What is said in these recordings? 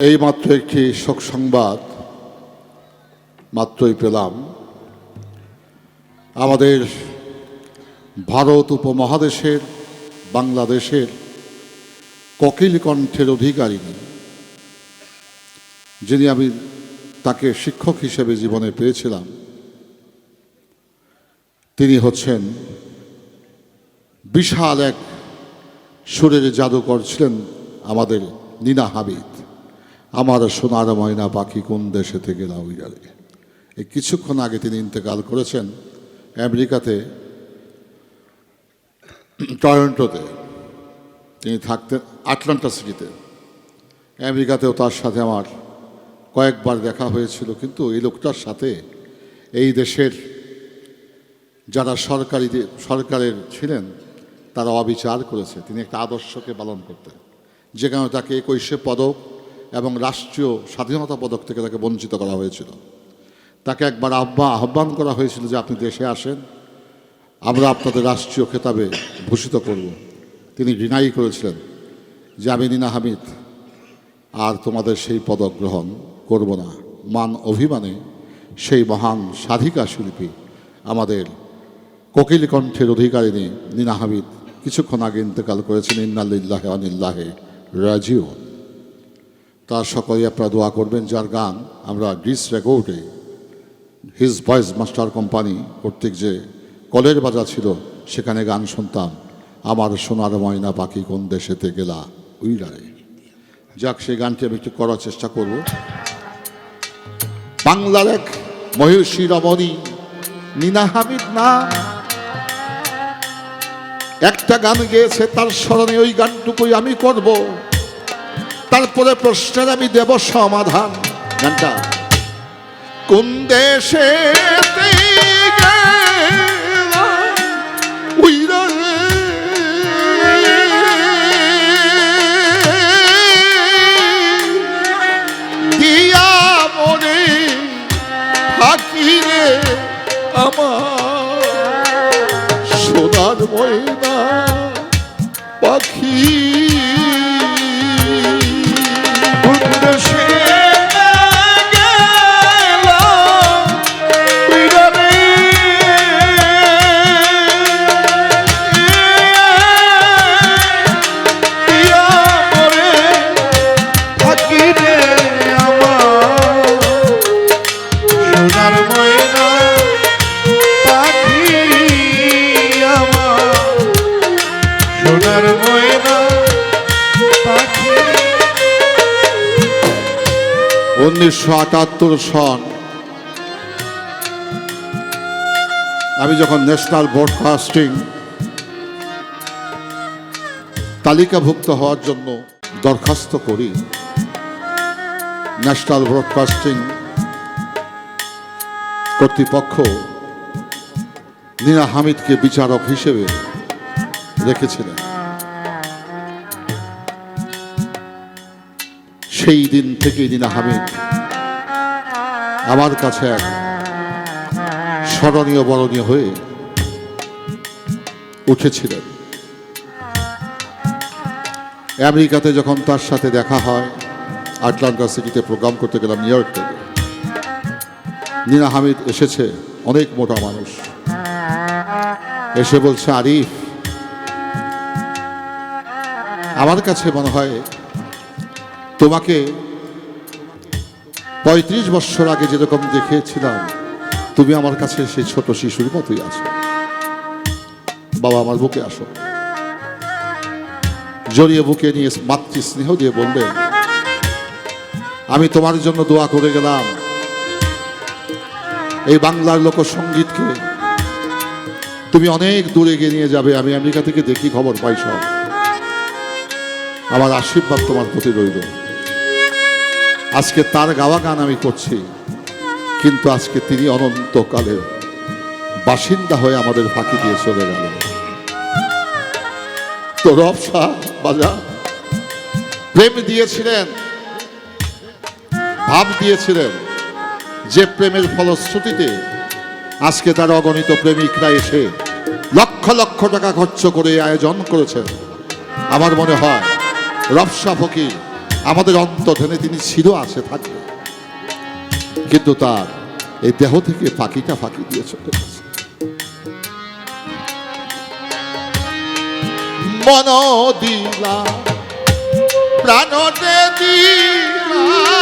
এই মাত্র একটি শোক সংবাদ মাত্রই পেলাম। আমাদের ভারত উপমহাদেশের, বাংলাদেশের কোকিল কণ্ঠের অধিকারিণী, যিনি আমি তাকে শিক্ষক হিসেবে জীবনে পেয়েছিলাম, তিনি হচ্ছেন বিশাল এক সুরের জাদুকর ছিলেন আমাদের নীনা হাবিদ আমার সোনার ময়না পাখি কোন দেশে থেকে লাউইয়ারে এই কিছুক্ষণ আগে তিনি ইন্তেকাল করেছেন আমেরিকাতে, টরন্টোতে। তিনি থাকতেন আটলান্টা সিটিতে। আমেরিকাতেও তার সাথে আমার কয়েকবার দেখা হয়েছিল, কিন্তু এই লোকটার সাথে এই দেশের যারা সরকারি সরকারের ছিলেন, তারা অবিচার করেছে। তিনি একটা আদর্শকে পালন করতেন। যেখানে তাকে একুশে পদক এবং রাষ্ট্রীয় স্বাধীনতা পদক থেকে তাকে বঞ্চিত করা হয়েছিল। তাকে একবার আহ্বা, আহ্বান করা হয়েছিল যে আপনি দেশে আসেন, আমরা আপনাদের রাষ্ট্রীয় খেতাবে ভূষিত করব। তিনি ডিনাই করেছিলেন যে আমি নিনা হামিদ, আর তোমাদের সেই পদক গ্রহণ করব না। মান অভিমানে সেই মহান সাধিকা শিল্পী আমাদের কোকিল কণ্ঠের অধিকারিণী নিনা হামিদ কিছুক্ষণ আগে ইন্তেকাল করেছেন ইন্নাল্লিল্লাহে অনিল্লাহে রাজিও তার সকলে আপনারা দোয়া করবেন, যার গান আমরা ডিস রেকর্ডে হিজ ভয়েস মাস্টার কোম্পানি কর্তৃক যে কলের বাজা ছিল, সেখানে গান শুনতাম। আমার সোনার ময়না পাখি কোন দেশেতে গেলা? উইরারে যাক, সেই গানটি আমি একটু করার চেষ্টা করব। বাংলার এক মহিষী রমণী, নীনা হামিদ না? একটা গান গেয়েছে তার স্মরণে, ওই গানটুকুই আমি করব। তারপরে প্রশ্নের আমি দেব সমাধান। গানটা। কোন দেশে আমার সোনার ময়না পাখি উনিশশো আটাত্তর সন, আমি যখন ন্যাশনাল ব্রডকাস্টিং তালিকাভুক্ত হওয়ার জন্য দরখাস্ত করি, ন্যাশনাল ব্রডকাস্টিং কর্তৃপক্ষ নীনা হামিদকে বিচারক হিসেবে রেখেছিলেন। সেই দিন থেকেই নীনা হামিদ আমার কাছে এক স্মরণীয়, বরণীয় হয়ে উঠেছিলেন। আমেরিকাতে যখন তার সাথে দেখা হয়, আটলান্টা সিটিতে প্রোগ্রাম করতে গেলাম নিউ ইয়র্ক। থেকে নীনা হামিদ এসেছে, অনেক মোটা মানুষ। এসে বলছে, আরিফ, আমার কাছে মনে হয় তোমাকে পঁয়ত্রিশ বছর আগে যেরকম দেখেছিলাম তুমি আমার কাছে সেই ছোট শিশুর মতোই আছো। বাবা আমার বুকে আসো। জড়িয়ে বুকে নিয়ে মাতৃ স্নেহ দিয়ে বললেন আমি তোমার জন্য দোয়া করে গেলাম। এই বাংলার লোকসঙ্গীতকে তুমি অনেক দূরে এগিয়ে নিয়ে যাবে, আমি আমেরিকা থেকে দেখি খবর পাই সব। আমার আশীর্বাদ তোমার প্রতি রইল। আজকে তার গাওয়া গান আমি করছি। কিন্তু আজকে তিনি অনন্তকালের বাসিন্দা হয়ে আমাদের ফাঁকি দিয়ে চলে গেল তো রবসা বাজা। প্রেম দিয়েছিলেন। ভাব দিয়েছিলেন। যে প্রেমের ফলশ্রুতিতে আজকে তার অগণিত প্রেমিকরা এসে লক্ষ লক্ষ টাকা খরচ করে আয়োজন করেছেন। আমার মনে হয় রবসা ফকির আমাদের অন্তধনে তিনি ছিল, আছে, থাকবে। কিন্তু তার এই দেহ থেকে ফাঁকিটা ফাঁকি দিয়ে চলে গেছে। মন দিলা, প্রাণতে দিলা।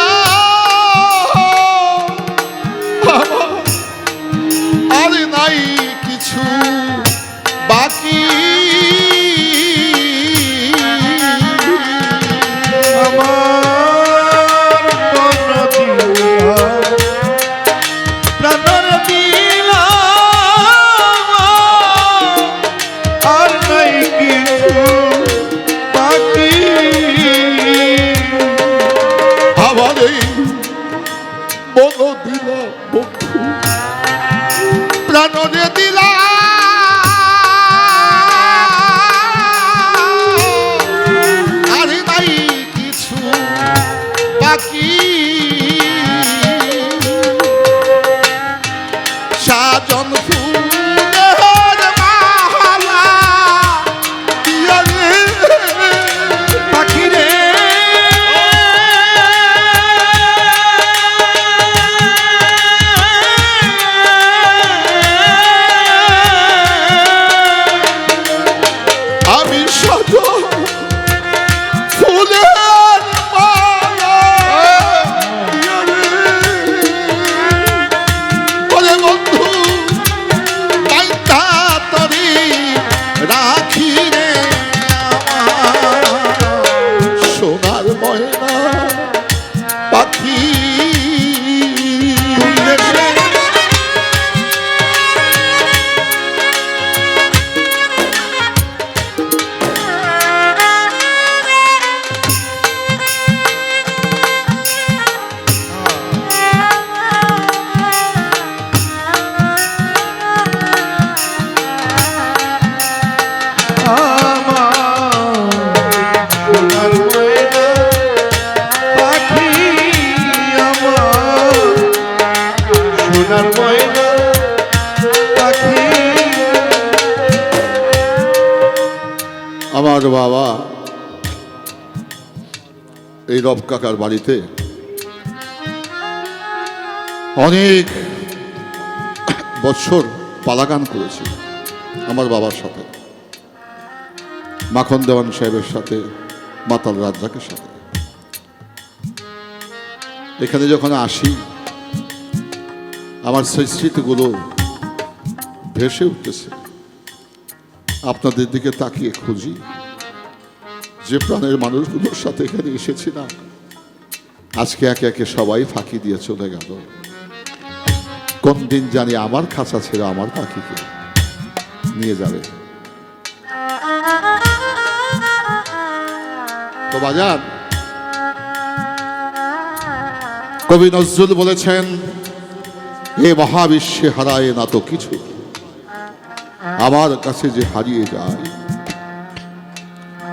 আমার বাবা এই রব কাকার বাড়িতে অনেক বছর পালাগান করেছি আমার বাবার সাথে, মাখন দেওয়ান সাহেবের সাথে, মাতাল রাজ্জাকের সাথে। এখানে যখন আসি আমার সেই স্মৃতিগুলো ভেসে উঠতেছে। আপনাদের দিকে তাকিয়ে খুঁজি। যে প্রাণের মানুষগুলোর সাথে এখানে এসেছি না, আজকে একে একে সবাই ফাঁকি দিয়ে চলে গেল। কোন দিন জানি আমার খাঁচা ছেড়ে আমার পাখিকে নিয়ে যাবে। তো বাজার কবি নজরুল বলেছেন এ মহাবিশ্বে হারায় না তো কিছু আমার কাছে যে হারিয়ে যায়,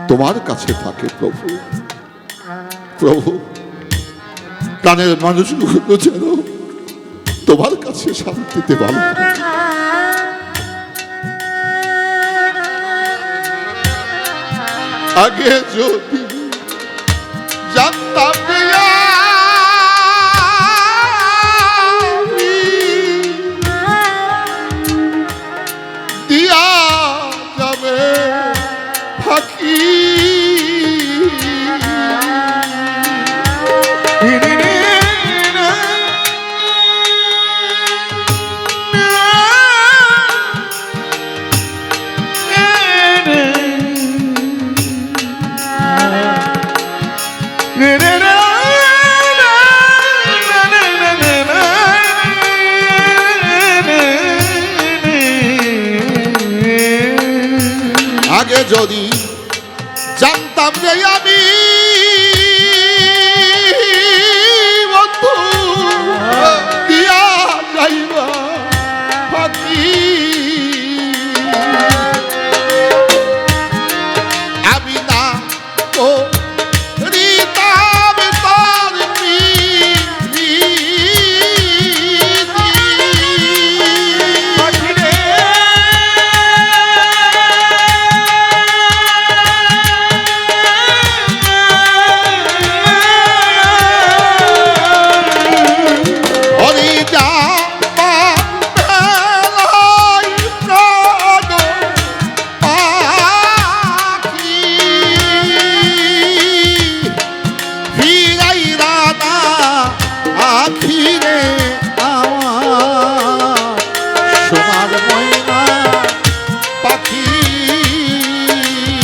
তোমার কাছে থাকে প্রভু। প্রভু, প্রাণের মানুষগুলো যেন তোমার কাছে শান্তিতে ভালো আগে যদি জানতাম যদি জানতাম যে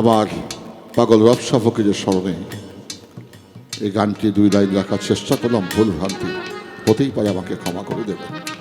আবার পাগল রবসা ফকিরের স্মরণে এই গানটি দুই লাইন রাখার চেষ্টা করলাম ভুল ভ্রান্তি, হতেই পারে আমাকে ক্ষমা করে দেবেন।